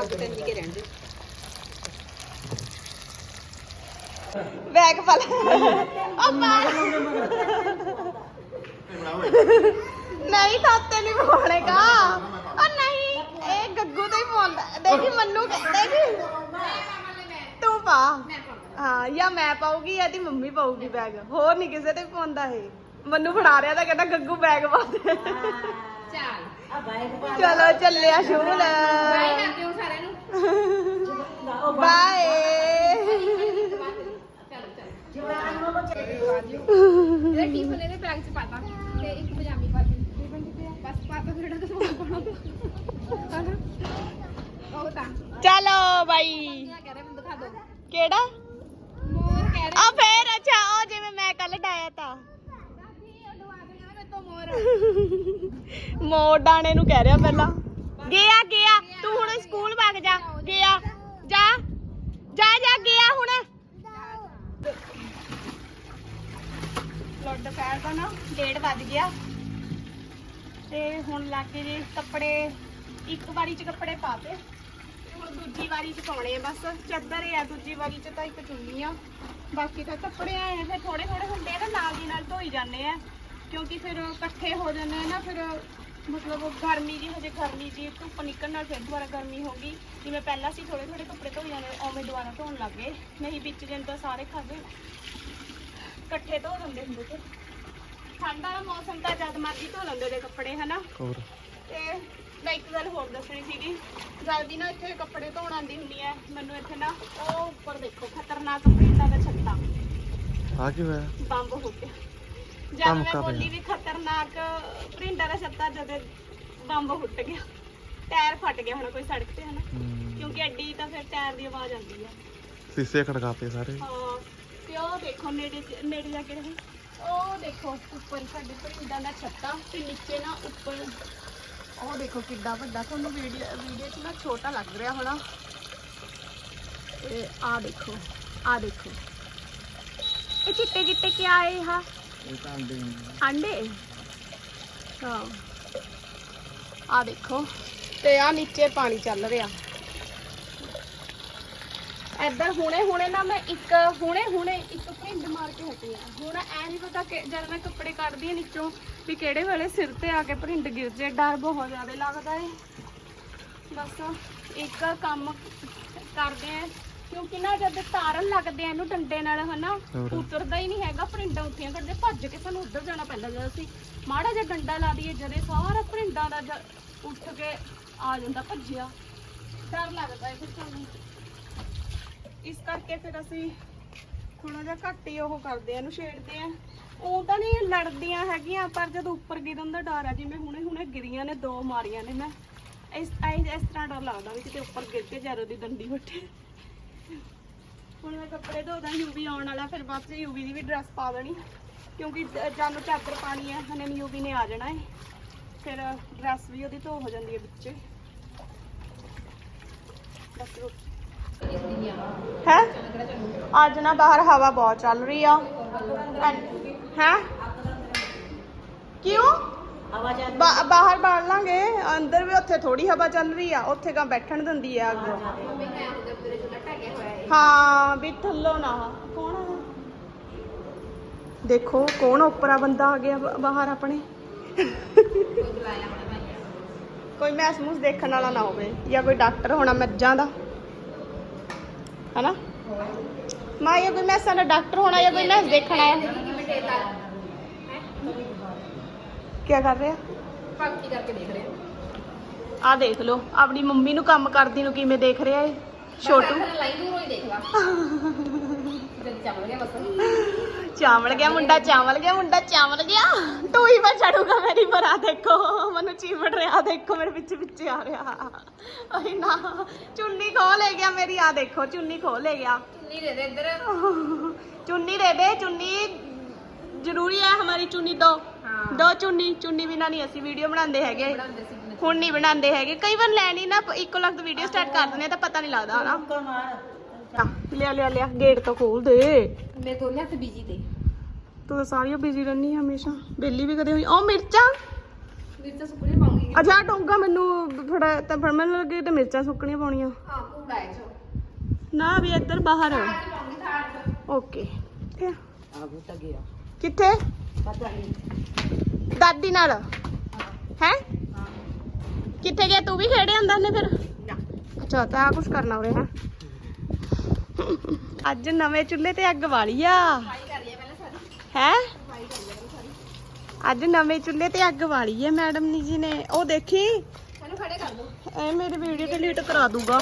ਅੱਗ ਤੇ ਨਿੱਕੇ ਰਹਿੰਦੇ ਬੈਗ ਪਾ ਲੈ। ਉਹ ਪਾ ਨਹੀਂ ਤਾਤੇ ਨਹੀਂ ਪਾਉਣੇਗਾ ਉਹ ਨਹੀਂ, ਇਹ ਗੱਗੂ ਤੇ ਹੀ ਪਾਉਂਦਾ ਦੇਖੀ ਮੰਨੂ ਦੇਖੀ। ਤੂੰ ਪਾ। ਹਾਂ, ਜਾਂ ਮੈਂ ਪਾਉਗੀ ਜਾਂ ਦੀ ਮੰਮੀ ਪਾਉਗੀ ਬੈਗ। ਹੋਰ ਨਹੀਂ ਕਿਸੇ ਤੇ ਪਾਉਂਦਾ ਇਹ। ਮੰਨੂ ਫੜਾ ਰਿਹਾ ਤਾਂ ਕਹਿੰਦਾ ਗੱਗੂ ਬੈਗ ਪਾ ਦੇ। ਚੱਲ। ਚਲੋ ਚੱਲਿਆ ਸ਼ੂਲ ਸਾਰਿਆਂ ਨੂੰ। ਬਾਏ। ਚਲੋ ਚਲੋ ਇਹਦਾ ਟਿਫਨ ਇਹਦੇ ਬੈਗ 'ਚ ਪਾਤਾ ਤੇ ਇੱਕ ਪਜਾਮੀ ਪਾ ਦਿੱਤੀ ਟਿਫਨ ਕਿੱਥੇ ਆ ਬਸ ਪਾਤਾ ਫਿਰ ਇਹਦਾ ਸਮਾਨ ਪਾਉਣਾ। ਹਨਾ ਉਹ ਤਾਂ ਚਲੋ ਬਾਈ। ਕੀ ਕਹਿ ਰਿਹਾ ਮੈਨੂੰ ਦਿਖਾ ਦਿਓ। ਕਿਹੜਾ? ਮੋਰ ਕਹਿ ਰਿਹਾ। ਆ ਫੇਰ ਅੱਛਾ ਉਹ ਜਿਵੇਂ ਮੈਂ ਕੱਲ ਡਾਇਆ ਤਾਂ। ਲਿਆਵੇ ਡਾਣੇ ਨੂੰ ਕਹਿ ਰਿਹਾ ਪਹਿਲਾਂ। ਗਿਆ ਗਿਆ। ਤੂੰ ਹੁਣ ਸਕੂਲ ਵਗ ਜਾ। ਗਿਆ। ਜਾ। ਜਾ ਜਾ, ਗਿਆ ਹੁਣ। ਲੋਟ ਦੁਪਹਿਰ ਦਾ ਨਾ ਡੇਢ ਵੱਜ ਗਿਆ। ਤੇ ਹੁਣ ਲੱਗੇ ਜੇ ਕੱਪੜੇ, ਇੱਕ ਵਾਰੀ ਚ ਕੱਪੜੇ ਪਾਤੇ। ਤੇ ਹੁਣ ਦੂਜੀ ਵਾਰੀ ਚ ਪਾਉਣੇ ਆ ਬਸ। ਚੱਦਰ ਆ, ਦੂਜੀ ਵਾਰੀ ਚ ਤਾਂ ਇੱਕ ਚੁੰਨੀ ਆ। ਬਾਕੀ ਤਾਂ ਕੱਪੜੇ ਆਏ ਫਿਰ ਥੋੜੇ ਥੋੜੇ ਹੁੰਦੇ ਆ ਨਾ ਨਾਲ ਦੀ ਨਾਲ ਧੋਈ ਜਾਂਦੇ ਆ। ਕਿਉਂਕਿ ਫਿਰ ਇਕੱਠੇ ਹੋ ਜਾਂਦੇ ਆ ਨਾ ਫਿਰ ਮਤਲਬ ਗਰਮੀ ਜੀ ਹਜੇ ਗਰਮੀ ਜੀ ਧੁੱਪ ਨਿਕਲਣ ਨਾਲ ਫਿਰ ਦੁਬਾਰਾ ਗਰਮੀ ਹੋ ਗਈ। ਜਿਵੇਂ ਪਹਿਲਾਂ ਸੀ ਥੋੜੇ ਥੋੜੇ ਕੱਪੜੇ ਧੋਈ ਜਾਂਦੇ ਉਵੇਂ ਦੁਬਾਰਾ ਧੋਣ ਲੱਗ ਗਏ। ਨਹੀਂ ਵਿੱਚ ਦਿਨ ਤਾਂ ਸਾਰੇ ਖਾਦੇ ਇਕੱਠੇ ਧੋ ਦਿੰਦੇ ਹੁੰਦੇ ਤੇ ਠੰਡ ਵਾਲਾ ਮੌਸਮ ਤਾਂ ਜਦ ਮਰਜ਼ੀ ਧੋ ਲੈਂਦੇ ਦੇ ਕੱਪੜੇ ਹਨਾ? ਹੋਰ? ਤੇ ਮੈਂ ਇੱਕ ਗੱਲ ਹੋਰ ਦੱਸਣੀ ਸੀਗੀ। ਜਲਦੀ ਨਾ ਇੱਥੇ ਕੱਪੜੇ ਧੋਣ ਆਉਂਦੀ ਹੁੰਦੀ ਹੈ ਮੈਨੂੰ ਇੱਥੇ ਨਾ ਉਹ ਉੱਪਰ ਦੇਖੋ ਖਤਰਨਾਕ ਪ੍ਰਿੰਟਾਂ ਦਾ ਛੱਤਾ। ਆ ਕੀ ਹੋਇਆ ਬੰਬ ਹੋ ਗਿਆ। ਜਦ ਕੰਮ ਮੈਂ ਕਰ ਬੋਲੀ ਰਿਹਾ। ਵੀ ਖਤਰਨਾਕ ਪ੍ਰਿੰਟਾਂ ਦਾ ਛੱਤਾ ਜਦ ਬੰਬ ਫੁੱਟ ਗਿਆ। ਟਾਇਰ ਫਟ ਗਿਆ ਹੁਣ ਕੋਈ ਸੜਕ ਤੇ ਹਨਾ? ਹਮ, ਕਿਉਂਕਿ ਐਡੀ ਤਾਂ ਫਿਰ ਟਾਇਰ ਦੀ ਆਵਾਜ਼ ਆਉਂਦੀ ਆ। ਸੀਸੇ ਖੜਕਾਤੇ ਸਾਰੇ। ਹਾਂ ਤੇ ਉਹ ਦੇਖੋ ਨੇੜੇ ਨੇੜੇ ਜਾ ਕੇ ਰਹੇ। ਉਹ ਦੇਖੋ ਉੱਪਰ ਸਾਡੇ ਪਰਿੰਦਾਂ ਦਾ ਛੱਤਾ ਤੇ ਨੀਚੇ ਨਾ ਉੱਪਰ। ਉਹ ਦੇਖੋ ਕਿੱਡਾ ਵੱਡਾ ਤੁਹਾਨੂੰ ਵੀਡੀਓ ਵੀਡੀਓ 'ਚ ਨਾ ਛੋਟਾ ਲੱਗ ਰਿਹਾ ਹੋਣਾ। ਤੇ ਆ ਦੇਖੋ ਆ ਦੇਖੋ। ਇਹ ਚਿੱਟੇ ਚਿੱਟੇ ਕੀ ਆਏ ਹਾਂ ਇਹ ਤਾਂ ਆਂਦੇ ਅੰਡੇ ਹਾਂ ਆ ਦੇਖੋ ਤੇ ਆ ਨੀਚੇ ਪਾਣੀ ਚੱਲ ਰਿਹਾ ਐਦਾਂ ਹੁਣੇ ਹੁਣੇ ਨਾ ਮੈਂ ਇੱਕ ਹੁਣੇ ਹੁਣੇ ਇੱਕ ਭਿੰਡ ਮਾਰ ਕੇ ਹਟੀ ਆ। ਹੁਣ ਐ ਨਹੀਂ ਪਤਾ ਕਿ ਜਦ ਮੈਂ ਕੱਪੜੇ ਕੱਢਦੀ ਆ ਨੀਚੋਂ ਵੀ ਕਿਹੜੇ ਵੇਲੇ ਸਿਰ ਤੇ ਆ ਕੇ ਭਿੰਡ ਗਿਰ ਜੇ ਡਰ ਬਹੁਤ ਜ਼ਿਆਦਾ ਲੱਗਦਾ ਏ। ਬਸ ਇੱਕ ਕੰਮ ਕਰਦੇ ਆ। ਕਿਉਂਕਿ ਨਾ ਜਦ ਤਾਰਨ ਲੱਗਦੇ ਆ ਇਹਨੂੰ ਡੰਡੇ ਨਾਲ ਹਨਾ? ਹੋਰ। ਉਤਰਦਾ ਹੀ ਨਹੀਂ ਹੈਗਾ ਭਰਿੰਡਾ ਉੱਠੀਆਂ ਕਰਦੇ ਭੱਜ ਕੇ ਸਾਨੂੰ ਉੱਧਰ ਜਾਣਾ ਪੈਂਦਾ ਜਦ ਅਸੀਂ ਮਾੜਾ ਜਿਹਾ ਡੰਡਾ ਲਾ ਦਈਏ ਜਦੇ ਸਾਰਾ ਭਰਿੰਡਾ ਦਾ ਜ- ਉੱਠ ਕੇ ਆ ਜਾਂਦਾ ਭੱਜਿਆ। ਡਰ ਲੱਗਦਾ ਹੈ ਫਿਰ ਸਾਨੂੰ। ਇਸ ਕਰਕੇ ਫਿਰ ਅਸੀਂ ਥੋੜਾ ਜਿਹਾ ਘੱਟ ਹੀ ਉਹ ਕਰਦੇ ਆ ਇਹਨੂੰ ਛੇੜਦੇ ਆ। ਉਹ ਤਾਂ ਨਹੀਂ ਲੜਦੀਆਂ ਹੈਗੀਆਂ ਪਰ ਜਦੋਂ ਉੱਪਰ ਗਿਰਨ ਦਾ ਡਰ ਆ ਜਿਵੇਂ ਹੁਣੇ ਹੁਣੇ ਗਿਰੀਆਂ ਨੇ ਦੋ ਮਾਰੀਆਂ ਨੇ ਮੈਂ। ਇਸ ਤਰ੍ਹਾਂ ਡਰ ਲੱਗਦਾ ਵੀ ਕਿਤੇ ਉੱਪਰ ਗਿਰ ਕੇ ਜਦੋਂ ਦੀ ਡੰਡੀ ਵੱਟੇ। ਹੁਣ ਮੈਂ ਕੱਪੜੇ ਧੋਦਾ ਯੂਵੀ ਆਉਣ ਵਾਲਾ ਫਿਰ ਬਾਅਦ ਚ ਯੂਵੀ ਦੀ ਵੀ ਡਰੈਸ ਪਾ ਦੇਣੀ। ਕਿਉਂਕਿ ਜ- ਜਾਨੂੰ ਚਾਦਰ ਪਾਣੀ ਹੈ ਹਨੇ ਯੂਵੀ ਨੇ ਆ ਜਾਣਾ ਹੈ। ਫਿਰ ਡਰੈਸ ਵੀ ਉਹਦੀ ਧੋ ਹੋ ਜਾਂਦੀ ਹੈ ਵਿੱਚੇ। ਬਸ ਹੈ? ਅੱਜ ਨਾ ਬਾਹਰ ਹਵਾ ਬਹੁਤ ਚੱਲ ਰਹੀ ਆ। ਹੈ? ਕਿਉਂ? ਬਾਹਰ ਬਾੜ ਲਾਂਗੇ ਅੰਦਰ ਵੀ ਉੱਥੇ ਥੋੜੀ ਹਵਾ ਚੱਲ ਰਹੀ ਆ ਉੱਥੇ ਕਾ ਬੈਠਣ ਦਿੰਦੀ ਆ ਅੱਗ। ਹਾਂ ਵੀ ਥੱਲੋਂ ਨਾ। ਕੌਣ ਆ? ਦੇਖੋ ਕੌਣ ਉੱਪਰਾ ਬੰਦਾ ਆ ਗਿਆ ਬ- ਬਾਹਰ ਆਪਣੇ? ਕੋਈ ਮਹਿਸੂਸ ਦੇਖਣ ਵਾਲਾ ਨਾ ਹੋਵੇ ਜਾਂ ਕੋਈ ਡਾਕਟਰ ਹੋਣਾ ਮੱਝਾਂ ਦਾ। ਹਨਾ? ਮਾਂ ਇਹ ਕੋਈ ਮੈਸਾਂ ਦਾ ਡਾਕਟਰ ਹੋਣਾ ਜਾਂ ਕੋਈ ਮੈਸ ਦੇਖਣ ਆਇਆ। ਕੀ ਕਰ ਰਿਹਾ? ਭਗਤੀ ਕਰਕੇ ਦੇਖ ਰਹੇ। ਆ ਦੇਖ ਲਓ ਆਪਣੀ ਮੰਮੀ ਨੂੰ ਕੰਮ ਕਰਦੀ ਨੂੰ ਕਿਵੇਂ ਦੇਖ ਰਿਹਾ ਏ ਛੋਟੂ। ਚਾਵਲ ਗਿਆ ਮੁੰਡਾ ਚਾਵਲ ਗਿਆ ਮੁੰਡਾ ਚਾਵਲ ਗਿਆ। ਤੂੰ ਹੀ ਮੈਂ ਮੇਰੀ ਬਰਾ ਦੇਖੋ। ਮੈਨੂੰ ਚੀਵੜ ਰਿਹਾ ਦੇਖੋ ਮੇਰੇ ਪਿੱਛੇ ਪਿੱਛੇ ਆ ਰਿਹਾ। ਅਰੇ ਨਾ ਚੁੰਨੀ ਖੋ ਲੈ ਗਿਆ ਮੇਰੀ ਆ ਦੇਖੋ ਚੁੰਨੀ ਖੋ ਲੈ ਗਿਆ। ਚੁੰਨੀ ਦੇ ਦੇ ਇੱਧਰ। ਚੁੰਨੀ ਦੇ ਦੇ ਚੁੰਨੀ ਜ਼ਰੂਰੀ ਹੈ ਹਮਾਰੀ ਚੁੰਨੀ ਦੋ। ਦੋ ਚੁੰਨੀ ਚੁੰਨੀ ਬਿਨਾ ਨਹੀਂ ਅਸੀਂ ਵੀਡੀਓ ਬਣਾਉਂਦੇ ਹੈਗੇ। ਹੁਣ ਨਹੀਂ ਬਣਾਉਂਦੇ ਹੈਗੇ। ਕਈ ਵਾਰ ਲੈਣੀ ਨਾ ਇੱਕੋ ਲਖਤ ਵੀਡੀਓ ਸਟਾਰਟ ਕਰ ਦਿੰਦੇ ਆ ਤਾਂ ਪਤਾ ਨਹੀਂ ਲੱਗਦਾ ਹਨਾ? ਲਿਆ ਲਿਆ ਲਿਆ ਗੇਟ ਤੋਂ ਖੋਲ ਦੇ। ਮੇਰੇ ਦੋਨੇ ਹੱਥ ਬੀਜੀ ਤੇ। ਤੂੰ ਤਾਂ ਸਾਰੀਆਂ ਬਿਜ਼ੀ ਰਹਿਣੀ ਹਮੇਸ਼ਾ। ਬੇਲੀ ਵੀ ਕਦੇ ਹੋਈ। ਉਹ ਮਿਰਚਾਂ? ਮਿਰਚਾਂ ਸੁੱਕਣੇ ਪਾਉਂਗੀ। ਅਜਾ ਡੋਂਗਾ ਮੈਨੂੰ ਥੋੜਾ ਤਾਂ ਫਿਰ ਮੈਨੂੰ ਲੱਗੇ ਤੇ ਮਿਰਚਾਂ ਸੁੱਕਣੀਆਂ ਪਾਉਣੀਆਂ। ਹਾਂ ਕੂੜਾ ਹੈ ਜੋ। ਨਾ ਵੀ ਇੱਧਰ ਬਾਹਰ। ਪਾਉਂਗੀ ਥਾੜ ਓਕੇ ਆਗੂ ਤਾਂ ਗਿਆ। ਕਿੱਥੇ? ਪਤਾ ਨਹੀਂ। ਦਾਦੀ ਨਾਲ। ਹੈ? ਕਿੱਥੇ ਗਿਆ? ਤੂੰ ਵੀ ਖੇਡੇ ਹੁੰਦਾ ਨੇ ਫਿਰ? ਅੱਛਾ ਤਾਂ ਆ ਕੁਝ ਕਰਨਾ ਉਰੇ ਹੈ। ਅੱਜ ਨਵੇਂ ਚੁੱਲ੍ਹੇ ਤੇ ਅੱਗ ਵਾਲੀ ਆ। ਹੈ? ਅੱਜ ਨਵੇਂ ਚੁੱਲ੍ਹੇ ਤੇ ਅੱਗ ਵਾਲੀ ਹੈ ਮੈਡਮ ਜੀ ਨੇ। ਉਹ ਦੇਖੀ? ਮੈਨੂੰ ਖੜੇ ਕਰ ਦੋ। ਐ ਮੇਰੀ ਵੀਡੀਓ ਡਿਲੀਟ ਕਰਾ ਦੂਗਾ।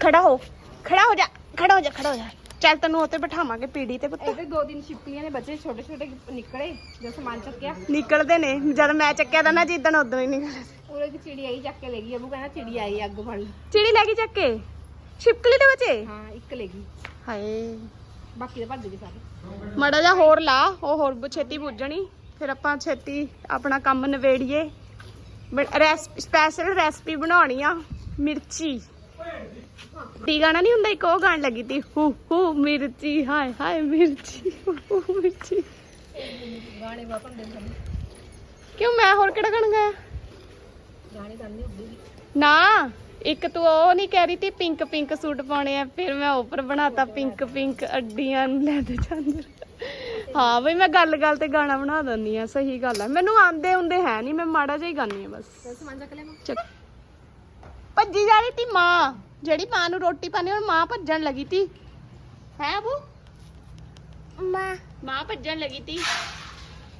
ਖੜਾ ਹੋ। ਖੜਾ ਹੋ ਜਾ ਖੜਾ ਹੋ ਜਾ ਖੜਾ ਹੋ ਜਾ। ਚੱਲ ਤੈਨੂੰ ਉੱਤੇ ਬਿਠਾਵਾਂਗੇ ਪੀੜੀ ਤੇ ਪੁੱਤ। ਇਹਦੇ ਦੋ ਦਿਨ ਛਿਪਕਲੀਆਂ ਨੇ ਬੱਚੇ ਛੋਟੇ ਛੋਟੇ ਨਿਕਲੇ ਜੋ ਸਮਾਨ ਚੱਕਿਆ। ਨਿਕਲਦੇ ਨੇ ਜਦ ਮੈਂ ਚੱਕਿਆ ਤਾਂ ਨਾ ਜਿੱਦਣ ਉਦੋਂ ਹੀ ਨਿਕਲੇ ਉਰੇ ਦੀ ਚਿੜੀ ਆਈ ਚੱਕ ਕੇ ਲੈ ਗਈ ਅਬੂ ਕਹਿੰਦਾ ਚਿੜੀ ਆਈ ਅੱਗ ਫੜ ਲਈ ਚਿੜੀ ਲੈ ਗਈ ਚੱਕ ਕੇ? ਛਿਪਕਲੀ ਦੇ ਬੱਚੇ? ਹਾਂ ਇੱਕ ਲੈ ਗਈ। ਹਾਏ। ਬਾਕੀ ਤਾਂ ਭੱਜ ਗਏ ਸਾਰੇ। ਮੜਾ ਜਾ ਹੋਰ ਲਾ ਉਹ ਹੋਰ ਬ- ਛੇਤੀ ਪੁੱਜਣੀ ਫਿਰ ਆਪਾਂ ਛੇਤੀ ਆਪਣਾ ਕੰਮ ਨਵੇੜੀਏ ਸਪੈਸ਼ਲ ਰੈਸਪੀ ਬਣਾਉਣੀ ਆ ਮਿਰਚੀ। ਟੀ ਗਾਣਾ ਨਹੀਂ ਹੁੰਦਾ ਇੱਕ ਉਹ ਗਾਣ ਲੱਗੀ ਤੀ ਹੂ ਹੂ ਮਿਰਚੀ ਹਾਏ ਹਾਏ ਮਿਰਚੀ ਹੂ ਮਿਰਚੀ। ਗਾਣੇ ਬਹੁਤ ਹੁੰਦੇ ਨੇ ਸਾਡੇ। ਕਿਉਂ ਮੈਂ ਹੋਰ ਕਿਹੜਾ ਗਾਣਾ ਗਾਇਆ? ਗਾਣੇ ਤਾਂ ਨਹੀਂ ਹੁੰਦੇ ਨਾ ਇੱਕ ਤੂੰ ਉਹ ਨਹੀਂ ਕਹਿ ਰਹੀ ਤੀ ਪਿੰਕ ਪਿੰਕ ਸੂਟ ਪਾਉਣੇ ਆ ਫਿਰ ਮੈਂ ਉੱਪਰ ਬਣਾਤਾ ਪਿੰਕ ਪਿੰਕ ਅੱਡੀਆਂ ਨੂੰ ਲੈ ਦੇ ਚਾਂਦਰ। ਹਾਂ ਬਈ ਮੈਂ ਗੱਲ ਗੱਲ ਤੇ ਗਾਣਾ ਬਣਾ ਦਿੰਦੀ ਆ ਸਹੀ ਗੱਲ ਆ। ਮੈਨੂੰ ਆਂਦੇ ਹੁੰਦੇ ਹੈ ਨਹੀਂ ਮੈਂ ਮਾੜਾ ਜਿਹਾ ਹੀ ਗਾਉਂਦੀ ਆ ਬਸ। ਤੇ ਸਮਾਨ ਚੱਕ ਚੱਕ। ਭੱਜੀ ਜਾ ਰਹੀ ਤੀ ਮਾਂ। ਜਿਹੜੀ ਮਾਂ ਨੂੰ ਰੋਟੀ ਪਾਣੀ ਹੁਣ ਮਾਂ ਭੱਜਣ ਲੱਗੀ ਤੀ। ਹੈ ਅਬੂ ਮਾਂ। ਮਾਂ ਭੱਜਣ ਲੱਗੀ ਤੀ।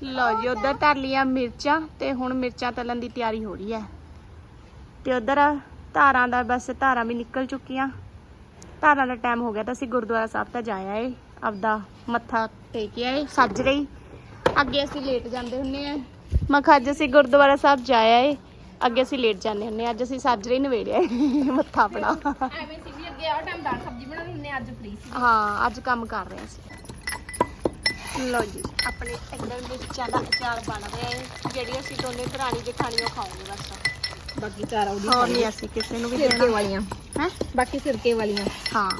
ਲਓ ਜੀ ਉਧਰ ਧਰ ਲਿਆ ਮਿਰਚਾਂ ਤੇ ਹੁਣ ਮਿਰਚਾਂ ਤਲਣ ਦੀ ਤਿਆਰੀ ਹੋ ਰਹੀ ਹੈ। ਤੇ ਉਧਰ ਧਾਰਾਂ ਦਾ ਬਸ ਧਾਰਾਂ ਵੀ ਨਿਕਲ ਚੁੱਕੀਆਂ। ਧਾਰਾਂ ਦਾ ਟਾਈਮ ਹੋ ਗਿਆ ਤਾਂ ਅਸੀਂ ਗੁਰਦੁਆਰਾ ਸਾਹਿਬ ਤਾਂ ਜਾਇਆ ਏ ਆਪਦਾ ਮੱਥਾ ਟੇਕਿਆ ਏ ਸੱਜ ਰਹੀ। ਅੱਗੇ ਅਸੀਂ ਲੇਟ ਜਾਂਦੇ ਹੁੰਨੇ ਆ। ਮੈਂ ਕਿਹਾ ਅੱਜ ਅਸੀਂ ਗੁਰਦੁਆਰਾ ਸਾਹਿਬ ਜਾਇਆ ਏ ਅੱਗੇ ਅਸੀਂ ਲੇਟ ਜਾਂਦੇ ਹੁੰਨੇ ਅੱਜ ਅਸੀਂ ਸੱਜ ਰਹੀ ਨਵੇੜਿਆ ਮੱਥਾ ਆਪਣਾ। ਐਵੇਂ ਸੀ ਵੀ ਅੱਗੇ ਆ ਟਾਈਮ ਦਾਲ ਸਬਜ਼ੀ ਬਣਾਉਣੀ ਹੁੰਨੇ ਅੱਜ ਫ੍ਰੀ ਸੀ। ਹਾਂ ਅੱਜ ਕੰਮ ਕਰ ਰਹੇ ਸੀ ਲਓ ਜੀ ਆਪਣੇ ਇੱਧਰ ਮਿਰਚਾਂ ਦਾ ਅਚਾਰ ਬਣ ਰਿਹਾ ਏ ਜਿਹੜੀ ਅਸੀਂ ਦੋਨੇ ਦਰਾਣੀ ਜਠਾਣੀ ਉਹ ਖਾਵਾਂਗੇ ਬਸ। ਬਾਕੀ ਚਾਰ ਆਉਦੀ ਹੋਰ ਨਹੀਂ ਅਸੀਂ ਕਿਸੇ ਨੂੰ ਵੀ ਦੇਣਾ। ਵਾਲੀਆਂ। ਹੈ? ਬਾਕੀ ਸਿਰਕੇ ਵਾਲੀਆਂ। ਹਾਂ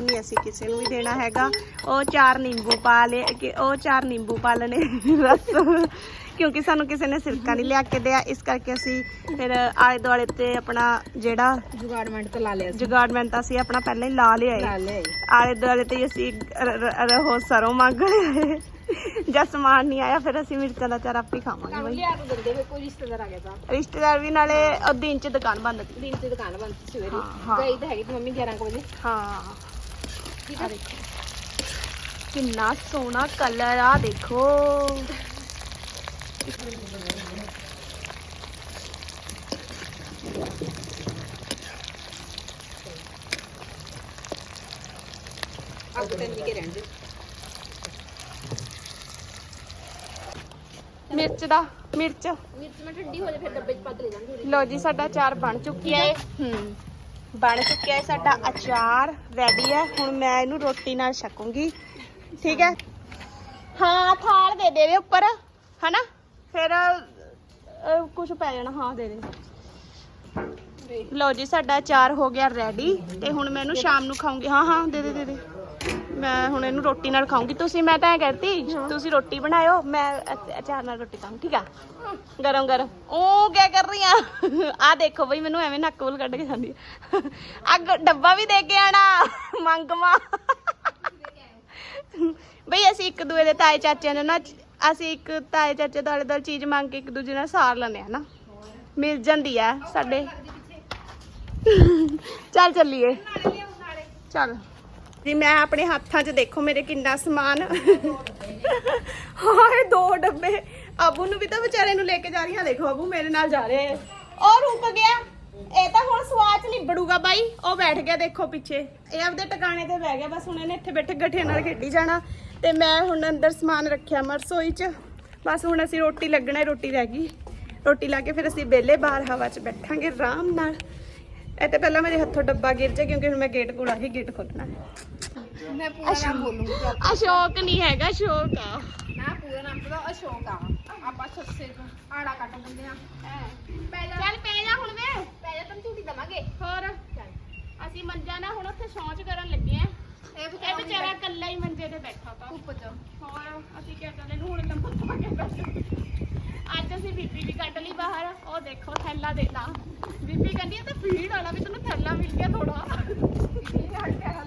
ਨਹੀਂ ਅਸੀਂ ਕਿਸੇ ਨੂੰ ਵੀ ਦੇਣਾ ਹੈਗਾ। ਉਹ ਚਾਰ ਨਿੰਬੂ ਪਾ ਲੇ ਕਿ ਉਹ ਚਾਰ ਨਿੰਬੂ ਪਾ ਲੈਣੇ ਬਸ। ਕਿਉਂਕਿ ਸਾਨੂੰ ਕਿਸੇ ਨੇ ਸਿਰਕਾ ਨਹੀਂ ਲਿਆ ਕੇ ਦਿਆ। ਇਸ ਕਰਕੇ ਅਸੀਂ ਫਿਰ ਆਲੇ ਦੁਆਲੇ ਤੇ ਆਪਣਾ ਜਿਹੜਾ ਜੁਗਾੜਮੈਂਟ ਤੋਂ ਲਾ ਲਿਆ ਸੀ। ਜੁਗਾੜਮੈਂਟ ਤਾਂ ਅਸੀਂ ਆਪਣਾ ਪਹਿਲਾਂ ਹੀ ਲਾ ਲਿਆ ਲਾ ਲਿਆ ਆਲੇ ਦੁਆਲੇ ਤੇ ਅਸੀਂ ਰ- ਰ- ਰ- ਉਹ ਸਰੋਂ ਮੰਗ ਲਿਆ ਏ। ਜਦ ਸਮਾਨ ਨਹੀਂ ਆਇਆ ਫਿਰ ਅਸੀਂ ਮਿਰਚਾਂ ਦਾ ਚਾਰ ਆਪੇ ਖਾਵਾਂਗੇ ਬਈ। ਲਿਆ ਕੇ ਦਿੰਦੇ ਹੋਏ ਕੋਈ ਰਿਸ਼ਤੇਦਾਰ ਆ ਗਿਆ ਤਾਂ। ਰਿਸ਼ਤੇਦਾਰ ਵੀ ਨਾਲੇ ਉਹ ਦਿਨ ਚ ਦੁਕਾਨ ਬੰਦ ਸੀ ਦਿਨ ਤੇ ਦੁਕਾਨ ਬੰਦ ਸੀ ਸਵੇਰੇ। ਗਈ ਤਾਂ ਹੈਗੀ ਤੇ ਮੰਮੀ 11 ਕੁ ਵਜੇ। ਹਾਂ। ਠੀਕ ਕਿੰਨਾ ਸੋਹਣਾ ਕਲਰ ਆ ਦੇਖੋ ਅੱਗ ਤੇ ਨਹੀਂ ਕੇ ਰਹਿਣ ਦੇ ਮਿਰਚ ਦਾ ਮਿਰਚ। ਮਿਰਚ ਮੈਂ ਠੰਡੀ ਹੋ ਜਾ ਫਿਰ ਡੱਬੇ 'ਚ ਪਾ ਕੇ ਲੈ ਜਾਵਾਂਗੇ ਲੋ ਜੀ ਸਾਡਾ ਅਚਾਰ ਬਣ ਚੁੱਕਿਆ ਹੈ। ਹੂੰ। ਬਣ ਚੁੱਕਿਆ ਹੈ ਸਾਡਾ ਅਚਾਰ ਰੈਡੀ ਹੈ। ਹੁਣ ਮੈਂ ਇਹਨੂੰ ਰੋਟੀ ਨਾਲ ਛਕੂੰਗੀ। ਠੀਕ ਹੈ? ਹਾਂ ਥਾਲ ਦੇ ਦੇ ਦੇ ਉੱਪਰ ਹਨਾ? ਫਿਰ ਕੁਝ ਪੈ ਜਾਣਾ ਹਾਂ ਦੇ ਦੇ। ਲੋ ਜੀ ਸਾਡਾ ਅਚਾਰ ਹੋ ਗਿਆ ਰੈਡੀ ਤੇ ਹੁਣ ਮੈਂ ਇਹਨੂੰ ਸ਼ਾਮ ਨੂੰ ਖਾਉਂਗੀ ਹਾਂ ਹਾਂ ਦੇ ਦੇ ਦੇ ਦੇ। ਮੈਂ ਹੁਣ ਇਹਨੂੰ ਰੋਟੀ ਨਾਲ ਖਾਉਂਗੀ ਤੁਸੀਂ ਮੈਂ ਤਾਂ ਐ ਕਹਿਤੀ ਤੁਸੀਂ ਰੋਟੀ ਬਣਾਇਓ ਮੈਂ ਅਚ- ਅਚਾਰ ਨਾਲ ਰੋਟੀ ਖਾਊਂ ਠੀਕ ਆ? ਗਰਮ ਗਰਮ। ਉਹ ਕੀ ਕਰ ਰਹੀ ਆ ਆ ਦੇਖੋ ਬਈ ਮੈਨੂੰ ਐਵੇਂ ਨੱਕ ਬੁੱਲ ਕੱਢ ਕੇ ਜਾਂਦੀ ਆ। ਅੱਗ ਡੱਬਾ ਵੀ ਦੇ ਕੇ ਆਣਾ ਮੰਗਮਾ ਬਈ ਅਸੀਂ ਇੱਕ ਦੂਏ ਦੇ ਤਾਏ ਚਾਚਿਆਂ ਨੂੰ ਨਾ ਅਸੀਂ ਇੱਕ ਤਾਏ ਚਾਚੇ ਦਾ ਆਲੇ ਦੁਆਲੇ ਚੀਜ਼ ਮੰਗ ਕੇ ਇੱਕ ਦੂਜੇ ਨਾਲ ਸਾਰ ਲੈਂਦੇ ਆ ਨਾ। ਮਿਲ ਜਾਂਦੀ ਆ ਸਾਡੇ। ਚੱਲ ਚੱਲੀਏ। ਚੱਲ। ਜੀ, ਮੈਂ ਆਪਣੇ ਹੱਥਾਂ 'ਚ ਦੇਖੋ ਮੇਰੇ ਕਿੰਨਾ ਸਮਾਨ। ਹਾਏ, ਦੋ ਡੱਬੇ। ਅਬੂ ਨੂੰ ਵੀ ਤਾਂ ਵਿਚਾਰੇ ਨੂੰ ਲੈ ਕੇ ਜਾ ਰਹੀ ਹਾਂ। ਦੇਖੋ, ਅਬੂ ਮੇਰੇ ਨਾਲ ਜਾ ਰਿਹਾ ਹੈ। ਉਹ ਰੁਕ ਗਿਆ। ਇਹ ਤਾਂ ਹੁਣ ਸਵਾਚ ਲਿਬੜੂਗਾ ਬਾਈ। ਉਹ ਬੈਠ ਗਿਆ, ਦੇਖੋ ਪਿੱਛੇ। ਇਹ ਆਪਦੇ ਟਿਕਾਣੇ ਤੇ ਬਹਿ ਗਿਆ। ਬਸ ਹੁਣ ਇਹਨੇ ਇੱਥੇ ਬੈਠੇ ਗੱਠੇ ਨਾਲ ਖੇਡੀ ਜਾਣਾ। ਤੇ ਮੈਂ ਹੁਣ ਅੰਦਰ ਸਮਾਨ ਰੱਖਿਆ ਮੈਂ ਰਸੋਈ 'ਚ। ਬਸ ਹੁਣ ਅਸੀਂ ਰੋਟੀ ਲੱਗਣਾ ਹੈ, ਰੋਟੀ ਰਹਿ ਗਈ। ਰੋਟੀ ਲਾ ਕੇ ਫਿਰ ਅਸੀਂ ਵਿਹਲੇ ਬਾਹਰ ਹਵਾ 'ਚ ਬੈਠਾਂਗੇ ਆਰਾਮ ਨਾਲ। ਇਹ ਤੇ ਪਹਿਲਾਂ ਮੇਰੇ ਹੱਥੋਂ ਡੱਬਾ ਗਿਰ ਜਾ ਕਿਉਂਕਿ ਹੁਣ ਮੈਂ ਗੇਟ ਕੋਲ ਆ ਕੇ ਗੇਟ ਖੋਲਣਾ। ਹੈ ਮੈਂ ਪੂਰਾ ਨਾਮ ਬੋਲੂੰਗੀ ਅਸ਼ੋਕ ਨਹੀਂ ਹੈਗਾ ਸ਼ੋਕ ਆ। ਨਾ ਪੂਰਾ ਨਾਮ ਤਾਂ ਅਸ਼ੋਕ ਆ। ਆਪਾਂ ਛੱਸੇ ਤੋਂ ਆੜਾ ਕੱਟ ਦਿੰਦੇ ਆ। ਪੈ ਜਾ ਚੱਲ ਪੈ ਜਾ ਹੁਣ ਵੇ ਪੈ ਜਾ ਤੈਨੂੰ ਝੂਟੀ ਦਵਾਂਗੇ। ਹੋਰ? ਅਸੀਂ ਮੰਜਾ ਨਾ ਹੁਣ ਉੱਥੇ ਸੌਂਚ ਕਰਨ ਲੱਗੇ ਆ। ਇਹ ਇਹ ਵਿਚਾਰਾ ਇਕੱਲਾ ਹੀ ਮੰਜੇ ਤੇ ਬੈਠਾ ਤਾ। ਧੁੱਪ ਚ ਹੋਰ ਅਸੀਂ ਕਿਆ ਕਰਦੇ ਨੂੰ ਹੁਣ ਲੰਬਾ ਪਾ ਕੇ ਬੈਠੇ। ਅੱਜ ਅਸੀਂ ਬੀਬੀ ਵੀ ਕੱਢ ਲਈ ਬਾਹਰ। ਉਹ ਦੇਖੋ ਥੈਲਾ ਦੇਣਾ ਬੀਬੀ ਕਹਿੰਦੀ ਇਹ ਤਾਂ ਫੀਡ ਵਾਲਾ ਵੀ ਤੈਨੂੰ ਥੈਲਾ ਮਿਲ ਗਿਆ ਥੋੜਾ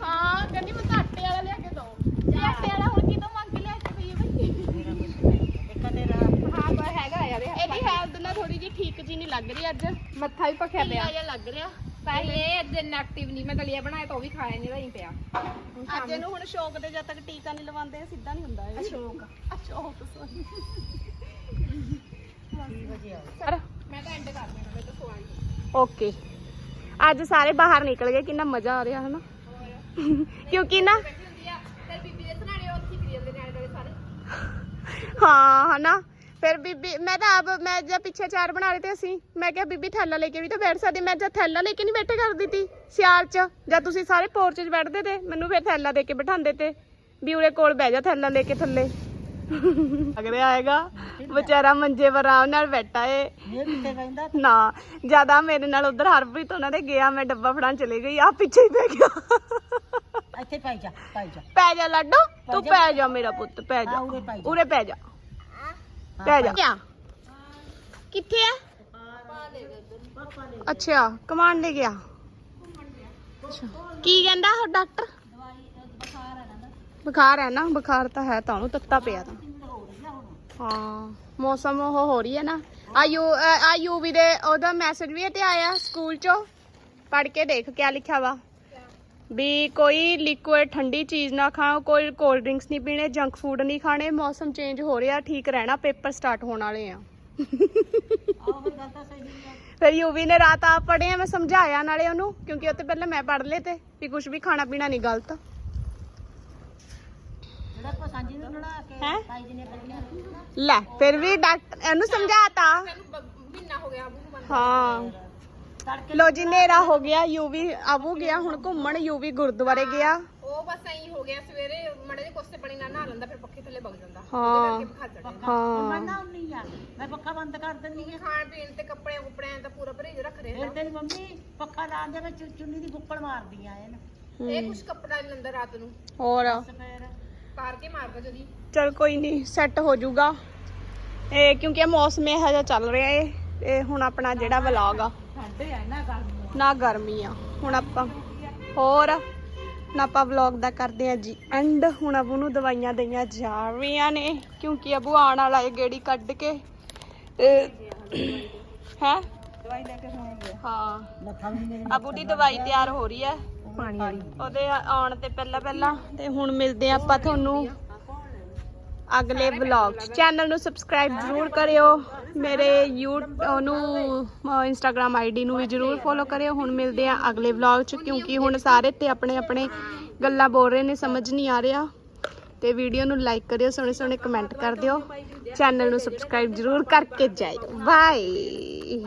ਹਾਂ ਕਹਿੰਦੀ ਮੈਂ ਤਾਂ ਆਟੇ ਵਾਲਾ ਲਿਆ ਕੇ ਦੋ ਜੇ ਆਟੇ ਵਾਲਾ ਹੁਣ ਕਿਤੋਂ ਮੰਗ ਕੇ ਲਿਆ ਕੇ ਪਈ ਬਈ? ਇੱਕ ਤੇਰਾ ਹਾਂ ਪਰ ਹੈਗਾ ਯਾਰ ਇਹ ਇਹਦੀ ਹੈਲਥ ਨਾਲ ਥੋੜੀ ਜਿਹੀ ਠੀਕ ਜੀ ਨਹੀਂ ਲੱਗ ਰਹੀ ਅੱਜ। ਮੱਥਾ ਵੀ ਭਖਿਆ ਪਿਆ। ਢਿੱਲਾ ਜਿਹਾ ਲੱਗ ਰਿਹਾ। ਪਰ ਇਹ ਦਿਨ ਐਕਟਿਵ ਨਹੀਂ। ਮੈਂ ਦਲੀਆ ਬਣਾਇਆ ਤਾਂ ਉਹ ਵੀ ਖਾਇਆ ਨਹੀਂ ਰਹੀ ਪਿਆ। ਅੱਜ ਇਹਨੂੰ ਹੁਣ ਸ਼ੌਕ ਦੇ ਜਦ ਤੱਕ ਟੀਕਾ ਨਹੀਂ ਲਵਾਉਂਦੇ ਸਿੱਧਾ ਨਹੀਂ ਹੁੰਦਾ ਇਹ। ਅਸ਼ੋਕ ਅਸ਼ੋਕ ਸੋਰੀ ਸਰ ਮੈਂ ਤਾਂ ਐਂਡ ਕਰ ਦੇਣਾ ਮੈਂ ਤਾਂ ਸਵਾਈ ਓਕੇ ਅੱਜ ਸਾਰੇ ਬਾਹਰ ਨਿਕਲ ਗਏ ਕਿੰਨਾ ਮਜ਼ਾ ਆ ਰਿਹਾ ਹੈ ਨਾ ਕਿਉਂਕਿ ਨਾ ਹਾਂ ਹਨਾ? ਫਿਰ ਬੀਬੀ ਮੈਂ ਤਾਂ ਆਪ ਮੈਂ ਜਦ ਪਿੱਛੇ ਚਾਰ ਬਣਾ ਰਹੇ ਤੇ ਅਸੀਂ ਮੈਂ ਕਿਹਾ ਬੀਬੀ ਥੈਲਾ ਲੈ ਕੇ ਵੀ ਤਾਂ ਬੈਠ ਸਕਦੀ ਮੈਂ ਜਦ ਥੈਲਾ ਲੈ ਕੇ ਨਹੀਂ ਬੈਠੇ ਕਰ ਦਿੱਤੀ ਸਿਆਲ ਚ ਜਦ ਤੁਸੀਂ ਸਾਰੇ ਪੋਰਚ 'ਚ ਬੈਠਦੇ ਤੇ ਮੈਨੂੰ ਫਿਰ ਥੈਲਾ ਦੇ ਕੇ ਬਿਠਾਉਂਦੇ ਤੇ ਵੀ ਉਰੇ ਕੋਲ ਬਹਿ ਜਾ ਥੈਲਾ ਲੈ ਕੇ ਥੱਲੇ। ਲੱਗ ਰਿਹਾ ਆਏਗਾ ਵਿਚਾਰਾ ਮੰਜੇ ਪਰ ਆਰਾਮ ਨਾਲ ਬੈਠਾ ਏ। ਨਾ ਜ਼ਿਆਦਾ ਮੇਰੇ ਨਾਲ ਉਧਰ ਹਰਪ੍ਰੀਤ ਉਹਨਾਂ ਦੇ ਗਿਆ ਮੈਂ ਡੱਬਾ ਫੜਾਉਣ ਚਲੇ ਗਈ ਆ ਪਿੱਛੇ ਹੀ ਪੈ ਗਿਆ। ਇੱਥੇ ਪਾਈ ਜਾ ਪਾਈ ਜਾ। ਪੈ ਜਾ ਲੱਡੂ ਤੂੰ ਪੈ ਜਾ। ਮੇਰਾ ਪੁੱਤ ਪੈ ਜਾ। ਉਰੇ ਪੈ ਜਾ। ਪੈ ਜਾ। ਕਿੱਥੇ ਆ? ਅੱਛਾ, ਕਮਾਂਡ ਲੈ ਗਿਆ ਕੀ ਕਹਿੰਦਾ ਉਹ ਡਾਕਟਰ? ਬੁਖਾਰ ਹੈ ਨਾ, ਬੁਖਾਰ ਤਾਂ ਹੈ ਤੁਹਾਨੂੰ ਤੱਤਾ ਪਿਆ ਤਾਂ। ਹਾਂ, ਮੌਸਮ ਉਹ ਹੋ ਰਹੀ ਹੈ ਨਾ। ਆ ਯੂ ਆ ਯੂਵੀ ਦੇ ਉਹਦਾ ਮੈਸੇਜ ਵੀ ਤੇ ਆਇਆ ਸਕੂਲ ਚੋਂ। ਪੜ ਕੇ ਦੇਖ ਕਿਆ ਲਿਖਿਆ ਵਾ। ਵੀ ਕੋਈ ਲਿਕੁਇਡ ਠੰਡੀ ਚੀਜ਼ ਨਾ ਖਾਓ ਕੋਈ ਕੋਲਡ ਡਰਿੰਕਸ ਨਹੀਂ ਪੀਣੇ ਜੰਕ ਫੂਡ ਨਹੀਂ ਖਾਣੇ ਮੌਸਮ ਚੇਂਜ ਹੋ ਰਿਹਾ ਠੀਕ ਰਹਿਣਾ ਪੇਪਰ ਸਟਾਰਟ ਹੋਣ ਵਾਲੇ ਆ। ਫਿਰ ਗੱਲ ਤਾਂ ਸਹੀ ਹੈ ਫਿਰ ਯੂਵੀ ਨੇ ਰਾਤ ਆਪ ਪੜ੍ਹੇ ਆ ਮੈਂ ਸਮਝਾਇਆ ਨਾਲੇ ਉਹਨੂੰ ਕਿਉਂਕਿ ਉਹ ਤੇ ਪਹਿਲਾਂ ਮੈਂ ਪੜ੍ਹ ਲਏ ਤੇ ਵੀ ਕੁਝ ਵੀ ਖਾਣਾ ਪੀਣਾ ਨਹੀਂ ਗਲਤ। ਜਿਹੜਾ ਕੋ ਸਾਂਝੀ ਨੂੰ ਲੜਾ ਕੇ ਹੈਂ? ਪਾਈ ਜੀ ਨੇ ਕੱਢੀਆਂ ਲੈ ਫਿਰ ਵੀ ਡਾਕਟਰ ਇਹਨੂੰ ਸਮਝਾਤਾ। ਹੋ। ਲੋ ਜੀ ਨੇਰਾ ਹੋ ਗਿਆ ਯੂਵੀ ਆਬੂ ਗਿਆ ਹੁਣ ਘੁੰਮਣ ਯੂਵੀ ਗੁਰਦੁਆਰੇ ਗਿਆ। ਉਹ ਬਸ ਐਂ ਹੋ ਗਿਆ ਸਵੇਰੇ ਮੜੇ ਦੇ ਕੋਸੇ ਪਾਣੀ ਨਾਲ ਨਹਾ ਲੈਂਦਾ ਫਿਰ ਪੱਖੇ ਥੱਲੇ ਵਗ ਜਾਂਦਾ। ਹਾਂ। ਹਾਂ। ਮੈਂ ਨਾ ਹੁੰਨੀ ਆ ਮੈਂ ਪੱਖਾ ਬੰਦ ਕਰ ਦਿੰਦੀ ਆ। ਖਾਣ ਪੀਣ ਤੇ ਕੱਪੜੇ ਕੁਪੜਿਆਂ ਦਾ ਪੂਰਾ ਪਰਹੇਜ ਰੱਖ ਰਿਹਾ। ਫਿਰ ਤੇਰੀ ਮੰਮੀ ਪੱਖਾ ਲਾਉਣ ਦੇ ਵਿੱਚ ਚੁੰਨੀ ਦੀ ਬੁੱਕਲ ਮਾਰਦੀਆਂ ਇਹਨ। ਇਹ ਕੁਛ ਕੱਪੜਾ ਨਹੀਂ ਲੈਂਦਾ ਰਾਤ ਨੂੰ। ਹੋਰ? ਫਿਰ। ਪਾਰ ਕੇ ਮਾਰਦਾ ਜਦੀ। ਚਲ ਕੋਈ ਨਹੀਂ ਸੈੱਟ ਹੋ ਜਾਊਗਾ। ਇਹ ਕਿਉਂਕਿ ਇਹ ਮੌਸਮ ਇਹੋ ਜਿਹਾ ਚੱਲ ਰਿਹਾ ਏ ਇਹ ਹੁਣ ਆਪਣਾ ਜਿਹੜਾ ਵਲੌਗ ਆ। ਠੰਡੇ ਆ ਨਾ ਗਰਮ ਨਾ ਗਰਮੀ ਆ। ਹੁਣ ਆਪਾਂ ਹੋਰ ਨਾ ਆਪਾਂ ਵਲੌਗ ਦਾ ਕਰਦੇ ਆ ਜੀ ਐਂਡ ਹੁਣ ਅਬੂ ਨੂੰ ਦਵਾਈਆਂ ਦਈਆਂ ਜਾ ਰਹੀਆਂ ਨੇ ਕਿਉਂਕਿ ਅਬੂ ਆਉਣ ਵਾਲਾ ਏ ਗੇੜੀ ਕੱਢ ਕੇ। ਹੈ? ਦਵਾਈ ਲੈ ਕੇ ਸੌਂਗੇ ਹਾਂ। ਅਬੂ ਦੀ ਦਵਾਈ ਤਿਆਰ ਹੋ ਰਹੀ ਹੈ। ਪਾਣੀ ਵਾਲੀ। ਉਹਦੇ ਆਉਣ ਤੇ ਪਹਿਲਾਂ ਪਹਿਲਾਂ। ਤੇ ਹੁਣ ਮਿਲਦੇ ਆ ਆਪਾਂ ਤੁਹਾਨੂੰ। ਅਗਲੇ ਵਲੌਗ 'ਚ। ਚੈਨਲ ਨੂੰ ਸਬਸਕ੍ਰਾਈਬ ਜ਼ਰੂਰ ਕਰਿਓ। ਮੇਰੇ ਯੂ ਉਹਨੂੰ ਇੰਸਟਾਗ੍ਰam ਆਈਡੀ ਨੂੰ ਵੀ ਜ਼ਰੂਰ ਫੋਲੋ ਕਰਿਓ। ਹੁਣ ਮਿਲਦੇ ਆ ਅਗਲੇ ਵਲੌਗ 'ਚ ਕਿਉਂਕਿ ਹੁਣ ਸਾਰੇ ਤੇ ਆਪਣੇ ਆਪਣੇ ਗੱਲਾਂ ਬੋਲ ਰਹੇ ਨੇ ਸਮਝ ਨਹੀਂ ਆ ਰਿਹਾ। ਤੇ ਵੀਡੀਓ ਨੂੰ ਲਾਈਕ ਕਰਿਓ ਸੋਹਣੇ ਸੋਹਣੇ ਕਮੈਂਟ ਕਰ ਦਿਓ। ਚੈਨਲ ਨੂੰ ਸਬਸਕ੍ਰਾਈਬ ਜ਼ਰੂਰ ਕਰਕੇ ਜਾਇਓ। ਬਾਏ